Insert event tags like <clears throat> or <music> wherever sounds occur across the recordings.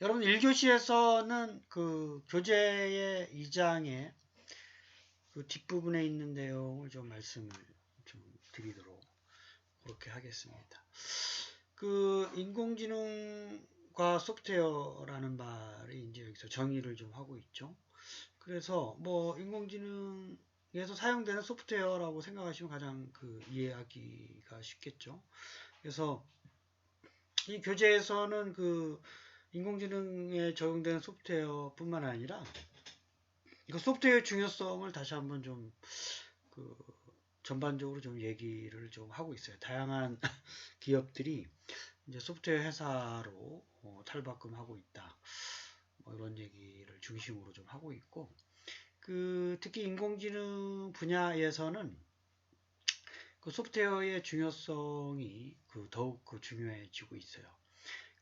여러분 1교시에서는 그 교재의 2장의 그 뒷부분에 있는 내용을 좀 말씀을 좀 드리도록 그렇게 하겠습니다. 그 인공지능과 소프트웨어라는 말이 이제 여기서 정의를 좀 하고 있죠. 그래서 뭐 인공지능에서 사용되는 소프트웨어라고 생각하시면 가장 그 이해하기가 쉽겠죠. 그래서 이 교재에서는 그 인공지능에 적용되는 소프트웨어뿐만 아니라 그 소프트웨어의 중요성을 다시 한번 좀 그 전반적으로 좀 얘기를 좀 하고 있어요. 다양한 <laughs> 기업들이 이제 소프트웨어 회사로 어, 탈바꿈하고 있다. 뭐 이런 얘기를 중심으로 좀 하고 있고 그 특히 인공지능 분야에서는 그 소프트웨어의 중요성이 그 더욱 그 중요해지고 있어요.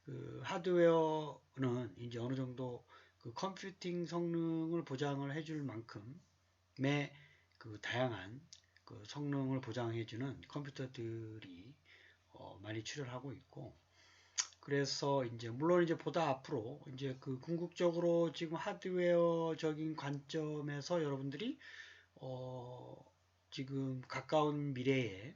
그 하드웨어는 이제 어느 정도 그 컴퓨팅 성능을 보장을 해줄 만큼의 그 다양한 그 성능을 보장해주는 컴퓨터들이 어 많이 출현하고 있고 그래서 이제 물론 이제 보다 앞으로 이제 그 궁극적으로 지금 하드웨어적인 관점에서 여러분들이 어 지금 가까운 미래에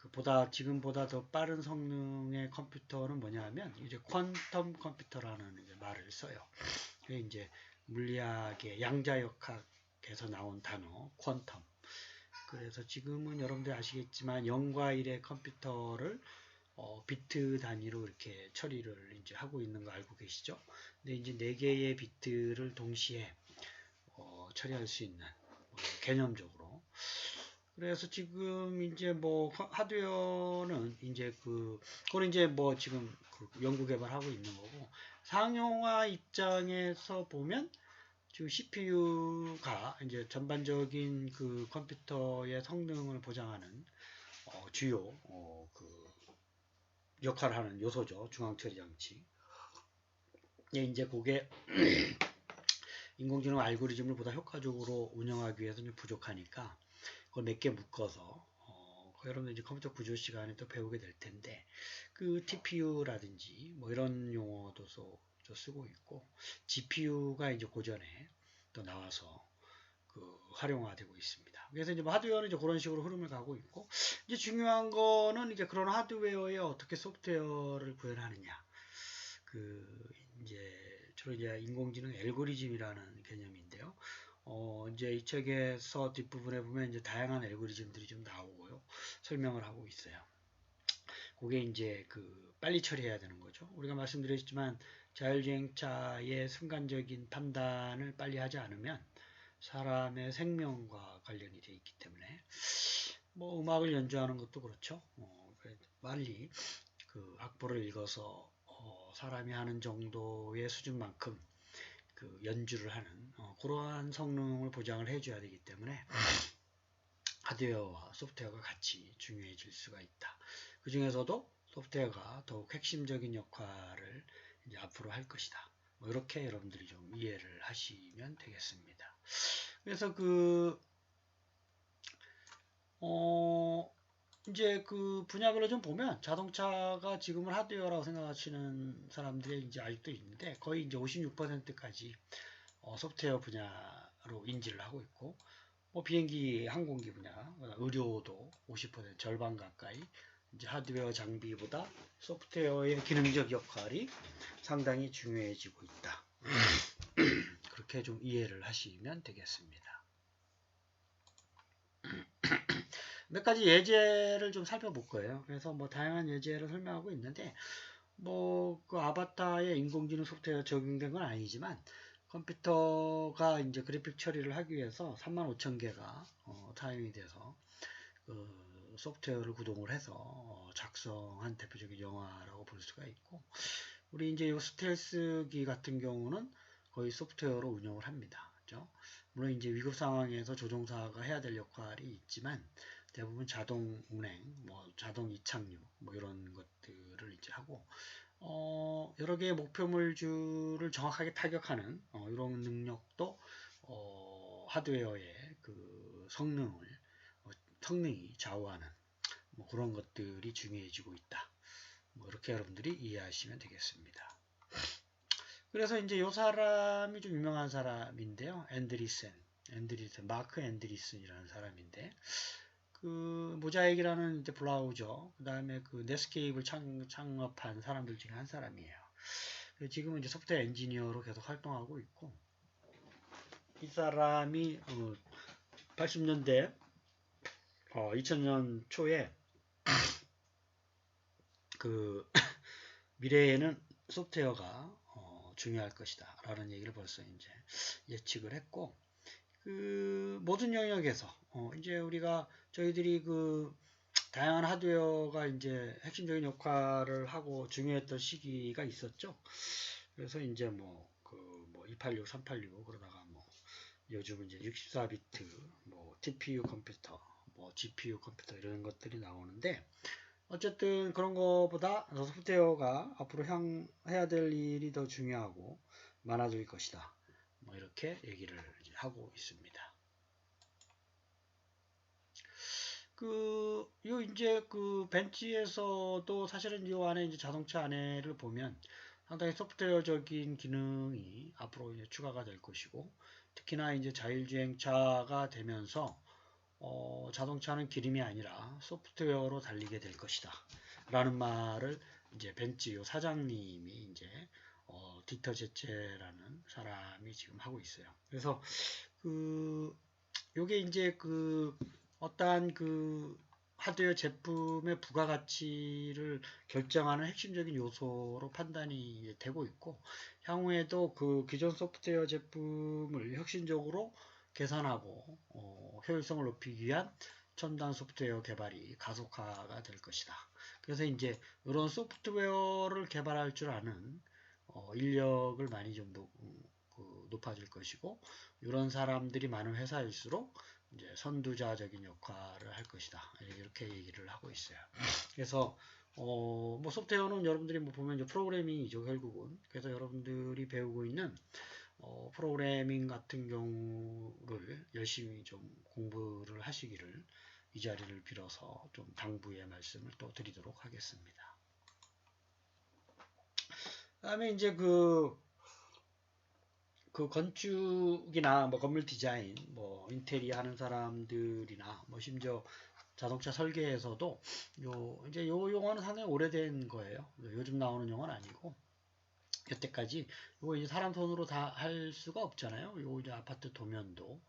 그 보다 지금보다 더 빠른 성능의 컴퓨터는 뭐냐 하면 이제 퀀텀 컴퓨터라는 이제 말을 써요. 그게 이제 물리학의 양자역학에서 나온 단어 퀀텀. 그래서 지금은 여러분들 아시겠지만 0과 1의 컴퓨터를 어, 비트 단위로 이렇게 처리를 이제 하고 있는 거 알고 계시죠? 근데 이제 4개의 비트를 동시에 어, 처리할 수 있는 어, 개념적으로 그래서 지금 이제 뭐 하드웨어는 이제 그 그걸 이제 뭐 지금 그 연구 개발하고 있는 거고 상용화 입장에서 보면 지금 CPU가 이제 전반적인 그 컴퓨터의 성능을 보장하는 어, 주요 어, 그 역할을 하는 요소죠 중앙 처리 장치. 예, 이제 그게 <clears throat> 인공지능 알고리즘을 보다 효과적으로 운영하기 위해서는 부족하니까 그걸 몇 개 묶어서 어, 여러분들 이제 컴퓨터 구조 시간에 또 배우게 될 텐데 그 TPU라든지 뭐 이런 용어도 써, 쓰고 있고 GPU가 이제 고전에 또 나와서 그 활용화되고 있습니다. 그래서 이제 뭐 하드웨어는 이제 그런 식으로 흐름을 가고 있고 이제 중요한 거는 이제 그런 하드웨어에 어떻게 소프트웨어를 구현하느냐. 그 이제 주로 이제 인공지능 알고리즘이라는 개념인데요. 어, 이제 이 책에서 뒷부분에 보면 이제 다양한 알고리즘들이 좀 나오고요. 설명을 하고 있어요. 그게 이제 그 빨리 처리해야 되는 거죠. 우리가 말씀드렸지만 자율주행차의 순간적인 판단을 빨리 하지 않으면 사람의 생명과 관련이 되어 있기 때문에 뭐 음악을 연주하는 것도 그렇죠. 어, 빨리 그 악보를 읽어서 어, 사람이 하는 정도의 수준만큼 그 연주를 하는 어, 그러한 성능을 보장을 해줘야 되기 때문에 하드웨어와 소프트웨어가 같이 중요해질 수가 있다. 그 중에서도 소프트웨어가 더욱 핵심적인 역할을 이제 앞으로 할 것이다. 뭐 이렇게 여러분들이 좀 이해를 하시면 되겠습니다. 그래서 그, 어, 이제 그 분야별로 좀 보면 자동차가 지금은 하드웨어라고 생각하시는 사람들이 이제 아직도 있는데 거의 이제 56%까지 어, 소프트웨어 분야로 인지를 하고 있고 뭐 비행기 항공기 분야 의료도 50% 절반 가까이 이제 하드웨어 장비보다 소프트웨어의 기능적 역할이 상당히 중요해지고 있다. <clears throat> 그렇게 좀 이해를 하시면 되겠습니다. 몇 가지 예제를 좀 살펴볼 거예요. 그래서 뭐 다양한 예제를 설명하고 있는데 뭐 그 아바타의 인공지능 소프트웨어 적용된 건 아니지만 컴퓨터가 이제 그래픽 처리를 하기 위해서 35,000개가 어, 사용이 돼서 그 소프트웨어를 구동을 해서 어, 작성한 대표적인 영화라고 볼 수가 있고 우리 이제 이 스텔스기 같은 경우는 거의 소프트웨어로 운영을 합니다. 물론 이제 위급 상황에서 조종사가 해야 될 역할이 있지만 대부분 자동 운행, 뭐 자동 이착륙, 뭐 이런 것들을 이제 하고 어, 여러 개의 목표물줄을 정확하게 타격하는 어, 이런 능력도 어, 하드웨어의 그 성능을 어, 성능이 좌우하는 뭐 그런 것들이 중요해지고 있다. 뭐 이렇게 여러분들이 이해하시면 되겠습니다. 그래서 이제 요 사람이 좀 유명한 사람인데요. 앤드리센, 앤드리센, 마크 앤드리슨이라는 사람인데, 그 모자익이라는 이제 브라우저, 그 다음에 그 넷스케이프를 창, 창업한 사람들 중에 한 사람이에요. 지금은 이제 소프트웨어 엔지니어로 계속 활동하고 있고, 이 사람이 어, 80년대, 어, 2000년 초에 <coughs> 그 <coughs> 미래에는 소프트웨어가 어, 중요할 것이다 라는 얘기를 벌써 이제 예측을 했고 그 모든 영역에서 어, 이제 우리가 저희들이 그 다양한 하드웨어가 이제 핵심적인 역할을 하고 중요했던 시기가 있었죠. 그래서 이제 뭐, 그, 뭐, 286, 386, 그러다가 뭐, 요즘은 이제 64비트, 뭐, TPU 컴퓨터, 뭐, GPU 컴퓨터 이런 것들이 나오는데, 어쨌든 그런 것보다 소프트웨어가 앞으로 향, 해야 될 일이 더 중요하고 많아질 것이다. 뭐, 이렇게 얘기를 하고 있습니다. 그, 요, 이제 그 벤치에서도 사실은 요 안에 이제 자동차 안에를 보면 상당히 소프트웨어적인 기능이 앞으로 이제 추가가 될 것이고 특히나 이제 자율주행차가 되면서 어, 자동차는 기름이 아니라 소프트웨어로 달리게 될 것이다. 라는 말을 이제 벤츠 요 사장님이 이제 어, 디터 제체라는 사람이 지금 하고 있어요. 그래서 그 요게 이제 그 어떠한 그 하드웨어 제품의 부가가치를 결정하는 핵심적인 요소로 판단이 되고 있고 향후에도 그 기존 소프트웨어 제품을 혁신적으로 개선하고 어, 효율성을 높이기 위한 첨단 소프트웨어 개발이 가속화가 될 것이다. 그래서 이제 이런 소프트웨어를 개발할 줄 아는 어, 인력을 많이 좀 높, 그 높아질 것이고 이런 사람들이 많은 회사일수록 이제 선두자적인 역할을 할 것이다. 이렇게 얘기를 하고 있어요. 그래서 어, 뭐 소프트웨어는 여러분들이 뭐 보면 이제 프로그래밍이죠 결국은. 그래서 여러분들이 배우고 있는 어, 프로그래밍 같은 경우를 열심히 좀 공부를 하시기를 이 자리를 빌어서 좀 당부의 말씀을 또 드리도록 하겠습니다. 다음에 이제 그, 그 건축이나 뭐 건물 디자인, 뭐 인테리어 하는 사람들이나 뭐 심지어 자동차 설계에서도 요 이제 요 용어는 상당히 오래된 거예요. 요즘 나오는 용어는 아니고 여태까지 이거 이제 사람 손으로 다 할 수가 없잖아요. 요 이제 아파트 도면도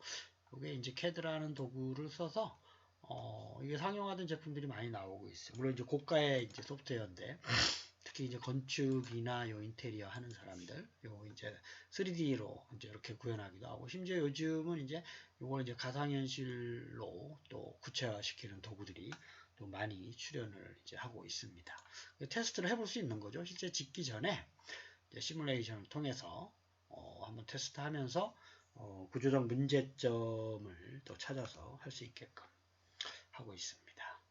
이게 이제 캐드라는 도구를 써서 어 이게 상용화된 제품들이 많이 나오고 있어요. 물론 이제 고가의 이제 소프트웨어인데 특히 이제 건축이나 요 인테리어 하는 사람들 요 이제 3D로 이제 이렇게 구현하기도 하고 심지어 요즘은 이제 요걸 이제 가상현실로 또 구체화시키는 도구들이 또 많이 출연을 이제 하고 있습니다. 테스트를 해볼 수 있는 거죠. 실제 짓기 전에 시뮬레이션을 통해서 어, 한번 테스트하면서 어, 구조적 문제점을 또 찾아서 할 수 있게끔 하고 있습니다.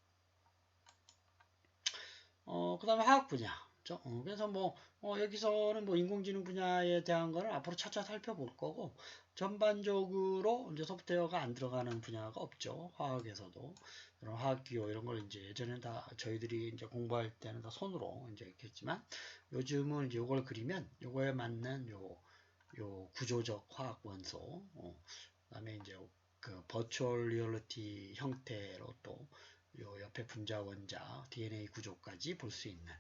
어, 그 다음에 화학 분야. 어, 그래서 뭐 어, 여기서는 뭐 인공지능 분야에 대한 거는 앞으로 차차 살펴볼 거고 전반적으로 이제 소프트웨어가 안 들어가는 분야가 없죠. 화학에서도 이런 화학 기호 이런 걸 이제 예전에 다 저희들이 이제 공부할 때는 다 손으로 이제 했겠지만 요즘은 이제 이걸 그리면 요거에 맞는 요, 요 구조적 화학 원소, 어, 그다음에 이제 그 버추얼 리얼리티 형태로 또 요 옆에 분자 원자 DNA 구조까지 볼 수 있는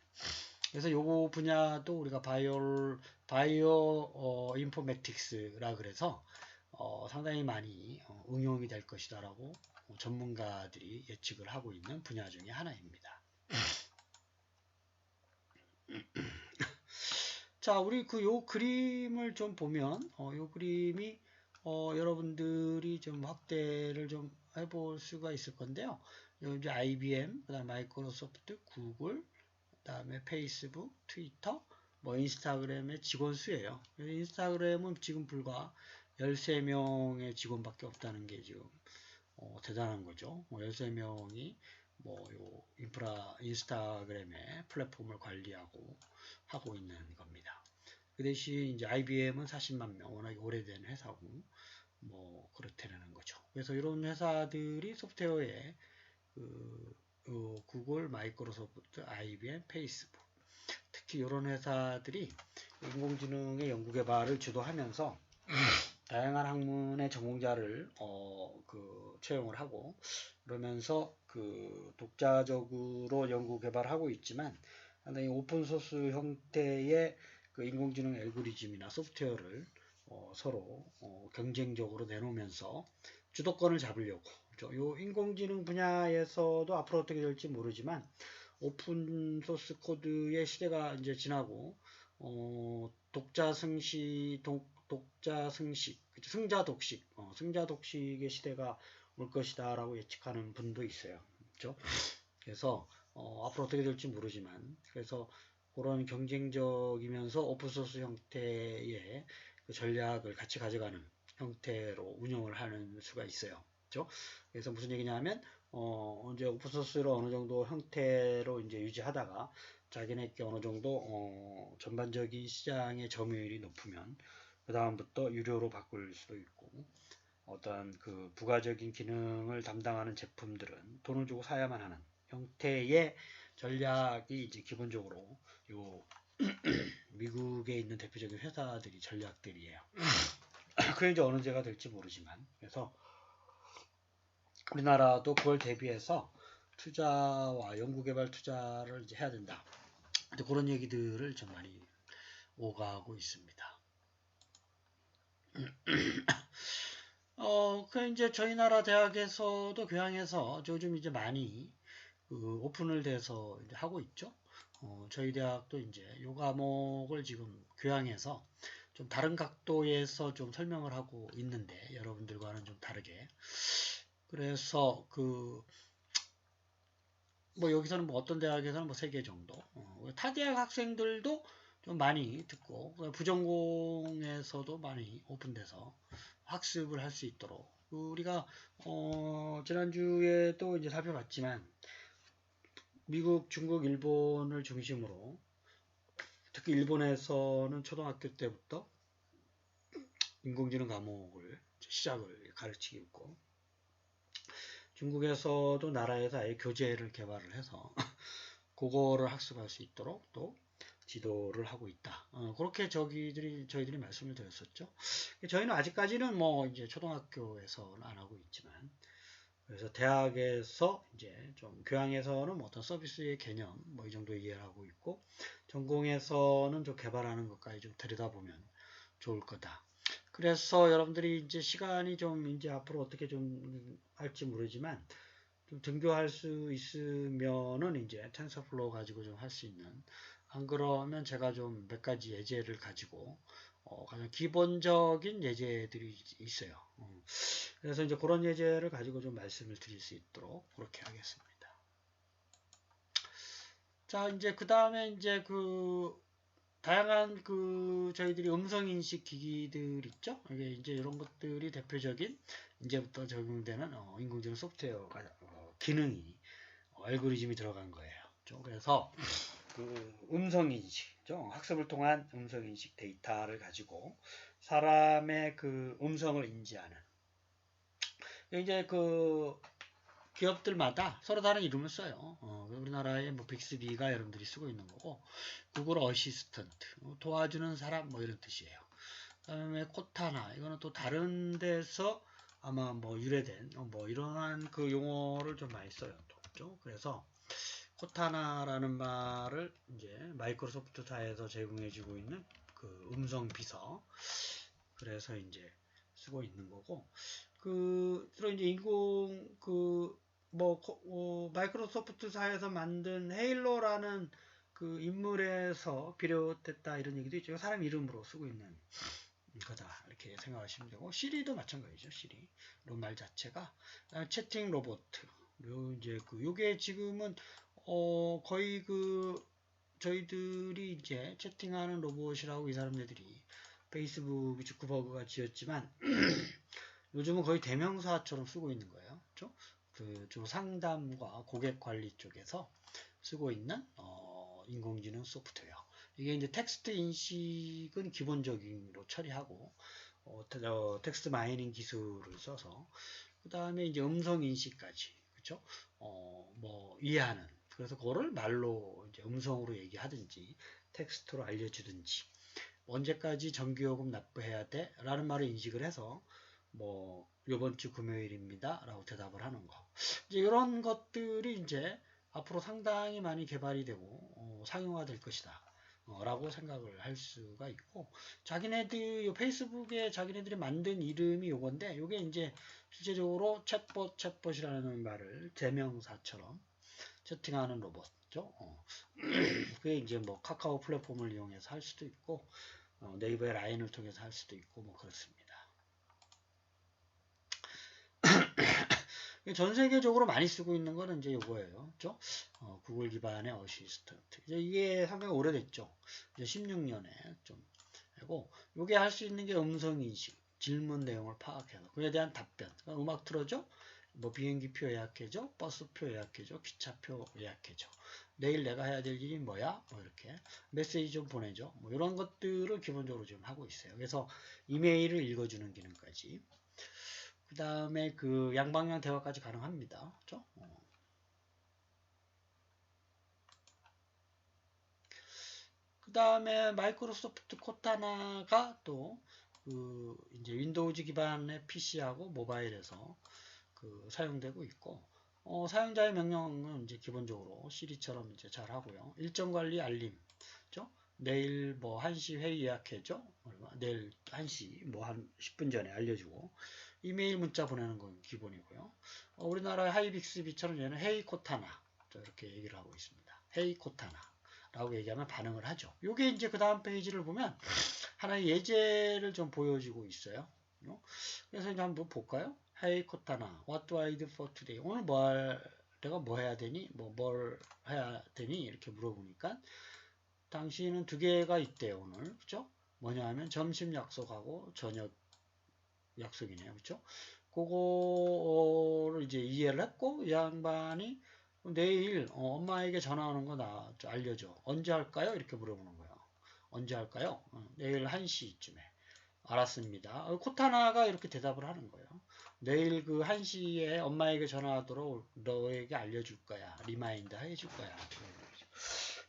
그래서 요 분야도 우리가 바이오 바이오 어, 인포메틱스라 그래서 어, 상당히 많이 어, 응용이 될 것이다라고 전문가들이 예측을 하고 있는 분야 중에 하나입니다. <clears throat> 자, 우리 그 요 그림을 좀 보면 어, 요 그림이 어, 여러분들이 좀 확대를 좀 해볼 수가 있을 건데요. 요 이제 IBM, 그다음 마이크로소프트, 구글, 그 다음에 페이스북, 트위터, 뭐 인스타그램의 직원 수예요. 인스타그램은 지금 불과 13명의 직원밖에 없다는 게 지금 어, 대단한 거죠. 뭐 13명이 뭐요 인프라 인스타그램의 플랫폼을 관리하고 하고 있는 겁니다. 그 대신 이제 IBM은 40만 명, 워낙 오래된 회사고 뭐 그렇다는 거죠. 그래서 이런 회사들이 소프트웨어에 그 어, 구글, 마이크로소프트, IBM, 페이스북. 특히 이런 회사들이 인공지능의 연구 개발을 주도하면서 다양한 학문의 전공자를 어, 그 채용을 하고 그러면서 그 독자적으로 연구 개발하고 있지만 상당히 오픈 소스 형태의 그 인공지능 알고리즘이나 소프트웨어를 어, 서로 어, 경쟁적으로 내놓으면서 주도권을 잡으려고 그렇죠? 요 인공지능 분야에서도 앞으로 어떻게 될지 모르지만 오픈 소스 코드의 시대가 이제 지나고 어, 독자 승시 독, 독자 승식 그쵸? 승자 독식 어, 승자 독식의 시대가 올 것이다라고 예측하는 분도 있어요. 그렇죠? 그래서 어, 앞으로 어떻게 될지 모르지만 그래서 그런 경쟁적이면서 오픈소스 형태의 그 전략을 같이 가져가는 형태로 운영을 하는 수가 있어요. 그렇죠? 그래서 무슨 얘기냐면 어, 이제 오픈 소스를 어느 정도 형태로 이제 유지하다가 자기네께 어느 정도 어, 전반적인 시장의 점유율이 높으면 그 다음부터 유료로 바꿀 수도 있고 어떤 그 부가적인 기능을 담당하는 제품들은 돈을 주고 사야만 하는 형태의 전략이 이제 기본적으로 요 <clears throat> 미국에 있는 대표적인 회사들이 전략들이에요. <clears throat> 그게 이제 어느 제가 될지 모르지만 그래서 우리나라도 그걸 대비해서 투자와 연구개발 투자를 이제 해야 된다. 근데 그런 얘기들을 좀 많이 오가고 있습니다. <clears throat> 어, 그 이제 저희 나라 대학에서도 교양에서 요즘 이제 많이 그 오픈을 돼서 이제 하고 있죠. 어, 저희 대학도 이제 요 과목을 지금 교양에서 좀 다른 각도에서 좀 설명을 하고 있는데 여러분들과는 좀 다르게 그래서 그 뭐 여기서는 뭐 어떤 대학에서는 뭐 세 개 정도. 어, 타 대학 학생들도 좀 많이 듣고 부전공에서도 많이 오픈돼서 학습을 할 수 있도록. 우리가 어, 지난주에도 이제 살펴봤지만 미국, 중국, 일본을 중심으로 특히 일본에서는 초등학교 때부터 인공지능 과목을 시작을 가르치고 있고 중국에서도 나라에서 아예 교재를 개발을 해서 <laughs> 그거를 학습할 수 있도록 또 지도를 하고 있다. 어, 그렇게 저기들이 저희들이 말씀을 드렸었죠. 저희는 아직까지는 뭐 이제 초등학교에서는 안 하고 있지만 그래서 대학에서 이제 좀 교양에서는 뭐 어떤 서비스의 개념 뭐 이 정도 이해를 하고 있고 전공에서는 좀 개발하는 것까지 좀 들여다보면 좋을 거다. 그래서 여러분들이 이제 시간이 좀 이제 앞으로 어떻게 좀 할지 모르지만 좀 등교할 수 있으면은 이제 텐서플로우 가지고 좀 할 수 있는 안 그러면 제가 좀 몇 가지 예제를 가지고 어, 가장 기본적인 예제들이 있어요. 어, 그래서 이제 그런 예제를 가지고 좀 말씀을 드릴 수 있도록 그렇게 하겠습니다. 자, 이제 그 다음에 이제 그 다양한 그 저희들이 음성 인식 기기들 있죠. 이게 이제 이런 것들이 대표적인 이제부터 적용되는 어, 인공지능 소프트웨어가 어, 기능이 어, 알고리즘이 들어간 거예요. 그래서 그 음성 인식, 학습을 통한 음성 인식 데이터를 가지고 사람의 그 음성을 인지하는 이제 그 기업들마다 서로 다른 이름을 써요. 어, 우리나라의 뭐 빅스비가 여러분들이 쓰고 있는 거고 구글 어시스턴트 뭐 도와주는 사람 뭐 이런 뜻이에요. 그다음에 코타나 이거는 또 다른 데서 아마 뭐 유래된 어, 뭐 이러한 그 용어를 좀 많이 써요. 또, 그래서 코타나라는 말을 이제 마이크로소프트사에서 제공해주고 있는 그 음성 비서 그래서 이제 쓰고 있는 거고 그 주로 이제 인공 그 뭐 어, 마이크로소프트사에서 만든 헤일로라는 그 인물에서 비롯됐다 이런 얘기도 있죠. 사람 이름으로 쓰고 있는 거다 이렇게 생각하시면 되고 시리도 마찬가지죠. 시리 말 자체가 채팅 로봇 요 이제 그 요게 지금은 어 거의 그 저희들이 이제 채팅하는 로봇이라고 이 사람들이 페이스북 주크버그가 지었지만 <clears throat> 요즘은 거의 대명사처럼 쓰고 있는 거예요. 그렇죠? 그좀 상담과 고객 관리 쪽에서 쓰고 있는 어, 인공지능 소프트웨어. 이게 이제 텍스트 인식은 기본적으로 처리하고 어, 텍스트 마이닝 기술을 써서 그 다음에 이제 음성 인식까지 그렇죠? 어, 뭐 이해하는 그래서 그거를 말로 이제 음성으로 얘기하든지 텍스트로 알려주든지 언제까지 전기요금 납부해야 돼? 라는 말을 인식을 해서 뭐 요번 주 금요일입니다 라고 대답을 하는 거 이제 이런 것들이 이제 앞으로 상당히 많이 개발이 되고 어, 상용화 될 것이다 어, 라고 생각을 할 수가 있고 자기네들 요 페이스북에 자기네들이 만든 이름이 요건데 요게 이제 실제적으로 챗봇 챗봇이라는 말을 대명사처럼 채팅하는 로봇죠. 어. <clears throat> 그게 이제 뭐 카카오 플랫폼을 이용해서 할 수도 있고 어, 네이버의 라인을 통해서 할 수도 있고 뭐 그렇습니다. 전 세계적으로 많이 쓰고 있는 거는 이제 이거예요. 그죠? 어, 구글 기반의 어시스턴트. 이제 이게 상당히 오래됐죠. 이제 16년에 좀 하고 요게 할 수 있는 게 음성 인식, 질문 내용을 파악해서 그에 대한 답변. 그러니까 음악 틀어줘. 뭐 비행기표 예약해줘, 버스표 예약해줘, 기차표 예약해줘. 내일 내가 해야 될 일이 뭐야? 뭐 이렇게 메시지 좀 보내줘. 뭐 이런 것들을 기본적으로 지금 하고 있어요. 그래서 이메일을 읽어주는 기능까지. 그 다음에 그 양방향 대화까지 가능합니다. 그죠? 어. 그 다음에 마이크로소프트 코타나가 또 그 이제 윈도우즈 기반의 PC하고 모바일에서 그 사용되고 있고 어, 사용자의 명령은 이제 기본적으로 시리처럼 이제 잘 하고요. 일정 관리 알림, 죠? 내일 뭐 1시 회의 예약해줘. 내일 1시 뭐 한 10분 전에 알려주고 이메일 문자 보내는 건 기본이고요. 어, 우리나라 하이빅스비처럼 얘는 헤이 코타나 이렇게 얘기를 하고 있습니다. 헤이 코타나 라고 얘기하면 반응을 하죠. 요게 이제 그 다음 페이지를 보면 하나의 예제를 좀 보여주고 있어요. 그래서 이제 한번 볼까요? 헤이 코타나 what do I do for today? 오늘 뭐 할, 내가 뭐 해야 되니? 뭐 뭘 해야 되니? 이렇게 물어보니까 당신은 두 개가 있대요 오늘 그죠? 뭐냐 하면 점심 약속하고 저녁 약속이네요. 그렇죠? 그거를 이제 이해를 했고 이 양반이 내일 어, 엄마에게 전화하는 거 나 알려줘. 언제 할까요? 이렇게 물어보는 거예요. 언제 할까요? 어, 내일 1시쯤에. 알았습니다. 어, 코타나가 이렇게 대답을 하는 거예요. 내일 그 1시에 엄마에게 전화하도록 너에게 알려줄 거야. 리마인드 해줄 거야.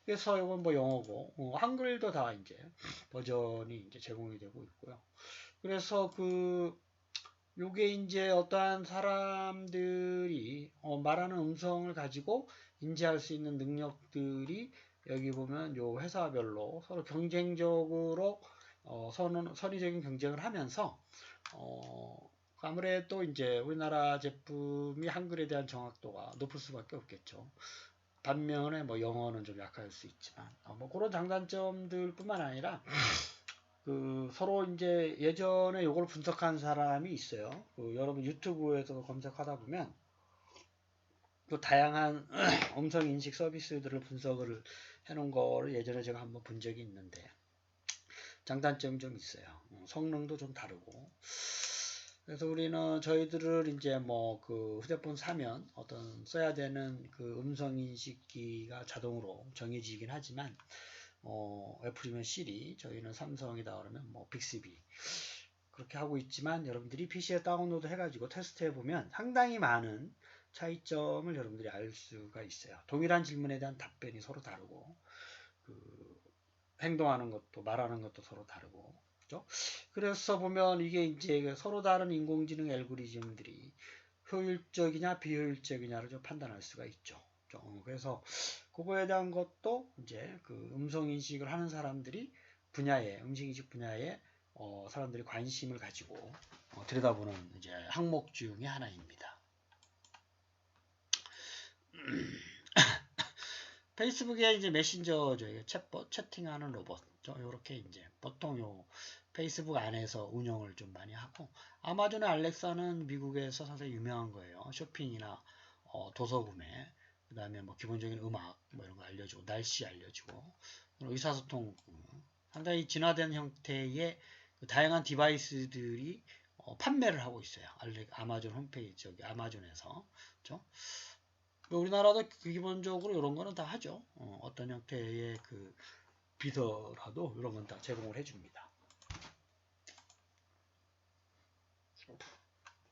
그래서 이건 뭐 영어고 어, 한글도 다 이제 버전이 이제 제공이 되고 있고요. 그래서 그 요게 이제 어떠한 사람들이 어 말하는 음성을 가지고 인지할 수 있는 능력들이 여기 보면 요 회사별로 서로 경쟁적으로 어 선, 선의적인 경쟁을 하면서 어 아무래도 이제 우리나라 제품이 한글에 대한 정확도가 높을 수밖에 없겠죠. 반면에 뭐 영어는 좀 약할 수 있지만 어, 뭐 그런 장단점들뿐만 아니라 그 서로 이제 예전에 이걸 분석한 사람이 있어요. 그 여러분 유튜브에서 검색하다 보면 또 다양한 <clears throat> 음성 인식 서비스들을 분석을 해놓은 거를 예전에 제가 한번 본 적이 있는데 장단점이 좀 있어요. 어, 성능도 좀 다르고. 그래서 우리는 저희들을 이제 뭐 그 휴대폰 사면 어떤 써야 되는 그 음성 인식기가 자동으로 정해지긴 하지만 어, 애플이면 시리, 저희는 삼성이다 그러면 뭐 빅스비 그렇게 하고 있지만 여러분들이 PC에 다운로드 해가지고 테스트 해 보면 상당히 많은 차이점을 여러분들이 알 수가 있어요. 동일한 질문에 대한 답변이 서로 다르고 그 행동하는 것도 말하는 것도 서로 다르고 그죠? 그래서 보면 이게 이제 서로 다른 인공지능 알고리즘들이 효율적이냐 비효율적이냐를 좀 판단할 수가 있죠. 그래서 그거에 대한 것도 이제 그 음성 인식을 하는 사람들이 분야에 음식 인식 분야에 어, 사람들이 관심을 가지고 어, 들여다보는 이제 항목 중의 하나입니다. <clears throat> 페이스북에 이제 메신저 저희 챗봇 채팅하는 로봇 이렇게 이제 보통 요 페이스북 안에서 운영을 좀 많이 하고 아마존의 알렉사는 미국에서 상당히 유명한 거예요. 쇼핑이나 어, 도서 구매 그 다음에 뭐 기본적인 음악 뭐 이런 거 알려주고 날씨 알려주고 의사소통 상당히 진화된 형태의 그 다양한 디바이스들이 어, 판매를 하고 있어요. 아마존 홈페이지 저기 아마존에서 그렇죠? 우리나라도 그 기본적으로 이런 거는 다 하죠. 어, 떤 형태의 그 비더라도 이런 건 다 제공을 해줍니다.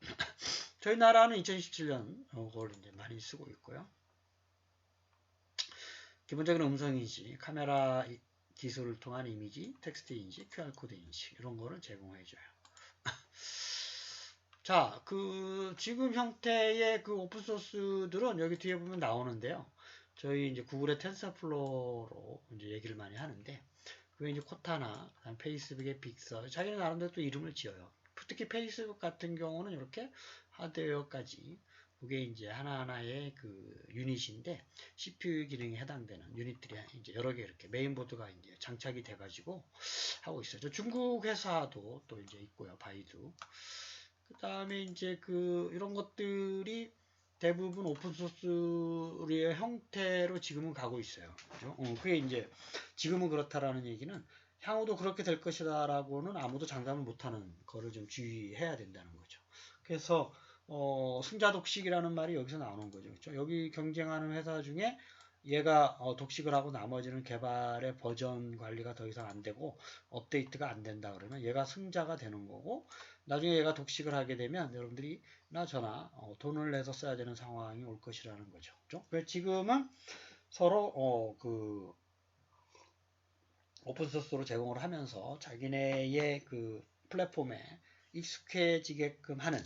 <laughs> 저희 나라는 2017년 이걸 이제 많이 쓰고 있고요. 기본적인 음성 인식, 카메라 기술을 통한 이미지, 텍스트 인식, QR코드 인식 이런 거를 제공해 줘요. <laughs> 자, 그 지금 형태의 그 오픈 소스들은 여기 뒤에 보면 나오는데요. 저희 이제 구글의 텐서플로우로 이제 얘기를 많이 하는데 그게 이제 코타나 그다음 페이스북의 빅서 자기네 나름대로 또 이름을 지어요. 특히 페이스북 같은 경우는 이렇게 하드웨어까지 그게 이제 하나하나의 그 유닛인데 CPU 기능에 해당되는 유닛들이 이제 여러 개 이렇게 메인보드가 이제 장착이 돼가지고 하고 있어요. 저 중국 회사도 또 이제 있고요. 바이두. 그 다음에 이제 그 이런 것들이 대부분 오픈소스의 형태로 지금은 가고 있어요. 그죠? 어, 그게 이제 지금은 그렇다라는 얘기는 향후도 그렇게 될 것이다라고는 아무도 장담을 못하는 거를 좀 주의해야 된다는 거죠. 그래서 어, 승자 독식이라는 말이 여기서 나오는 거죠. 그렇죠? 여기 경쟁하는 회사 중에 얘가 어, 독식을 하고 나머지는 개발의 버전 관리가 더 이상 안 되고 업데이트가 안 된다 그러면 얘가 승자가 되는 거고 나중에 얘가 독식을 하게 되면 여러분들이 나 저나 어, 돈을 내서 써야 되는 상황이 올 것이라는 거죠. 그렇죠? 지금은 서로 어, 그 오픈소스로 제공을 하면서 자기네의 그 플랫폼에 익숙해지게끔 하는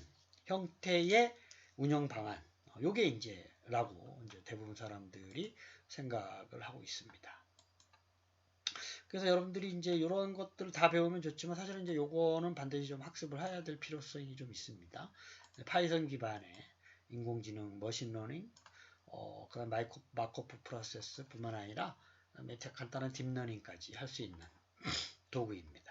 형태의 운영 방안, 어, 요게 이제 라고 이제 대부분 사람들이 생각을 하고 있습니다. 그래서 여러분들이 이제 이런 것들을 다 배우면 좋지만 사실은 이제 요거는 반드시 좀 학습을 해야 될 필요성이 좀 있습니다. 파이썬 기반의 인공지능, 머신러닝, 어, 그다음 마이코, 마코프 프로세스 뿐만 아니라 그다음에 간단한 딥러닝까지 할 수 있는 <clears throat> 도구입니다.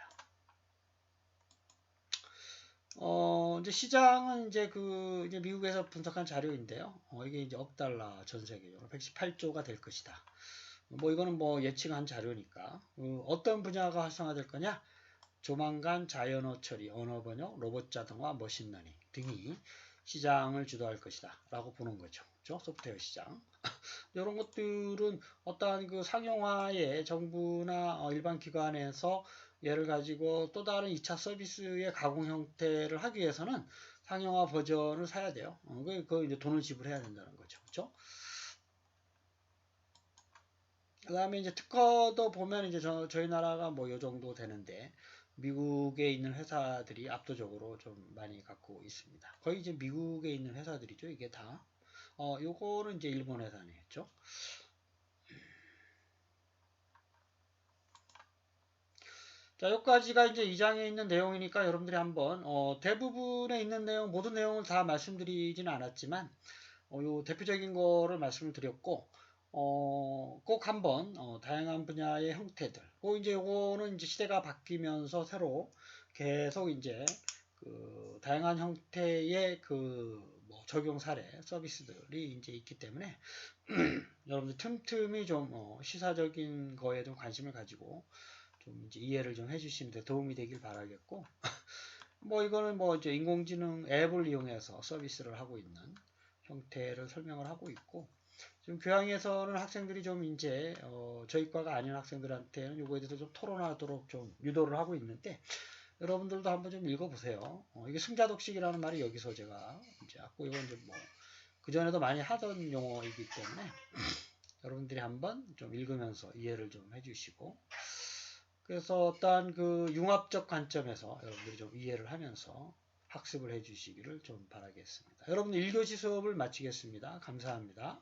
어, 이제 시장은 이제 그, 이제 미국에서 분석한 자료인데요. 어, 이게 이제 억 달러 전 세계적으로 118조가 될 것이다. 뭐 이거는 뭐 예측한 자료니까. 어, 떤 분야가 활성화될 거냐? 조만간 자연어 처리, 언어 번역, 로봇 자동화, 머신러닝 등이 시장을 주도할 것이다. 라고 보는 거죠. 그죠? 소프트웨어 시장. <laughs> 이런 것들은 어떠한 그 상용화에 정부나 어, 일반 기관에서 얘를 가지고 또 다른 2차 서비스의 가공 형태를 하기 위해서는 상용화 버전을 사야 돼요. 어, 그, 그 이제 돈을 지불해야 된다는 거죠. 그렇죠? 그 다음에 이제 특허도 보면 이제 저, 저희 나라가 뭐 요 정도 되는데 미국에 있는 회사들이 압도적으로 좀 많이 갖고 있습니다. 거의 이제 미국에 있는 회사들이죠. 이게 다. 어, 요거는 이제 일본 회사네죠. 자, 여기까지가 이제 2장에 있는 내용이니까 여러분들이 한번 어, 대부분에 있는 내용, 모든 내용을 다 말씀드리지는 않았지만 어, 요 대표적인 거를 말씀을 드렸고 어, 꼭 한번 어, 다양한 분야의 형태들. 그 이제 요거는 이제 시대가 바뀌면서 새로 계속 이제 그 다양한 형태의 그 뭐 적용 사례 서비스들이 이제 있기 때문에 <clears throat> 여러분들 틈틈이 좀 어, 시사적인 거에 좀 관심을 가지고 좀 이제 이해를 좀 해주시는데 도움이 되길 바라겠고 <laughs> 뭐 이거는 뭐 이제 인공지능 앱을 이용해서 서비스를 하고 있는 형태를 설명을 하고 있고 지금 교양에서는 학생들이 좀 이제 어 저희 과가 아닌 학생들한테는 요거에 대해서 좀 토론하도록 좀 유도를 하고 있는데 여러분들도 한번 좀 읽어보세요. 어 이게 승자독식이라는 말이 여기서 제가 이제 갖고 이건 이제 뭐 그전에도 많이 하던 용어이기 때문에 <clears throat> 여러분들이 한번 좀 읽으면서 이해를 좀 해주시고 그래서 어떠한 그 융합적 관점에서 여러분들이 좀 이해를 하면서 학습을 해 주시기를 좀 바라겠습니다. 여러분 1교시 수업을 마치겠습니다. 감사합니다.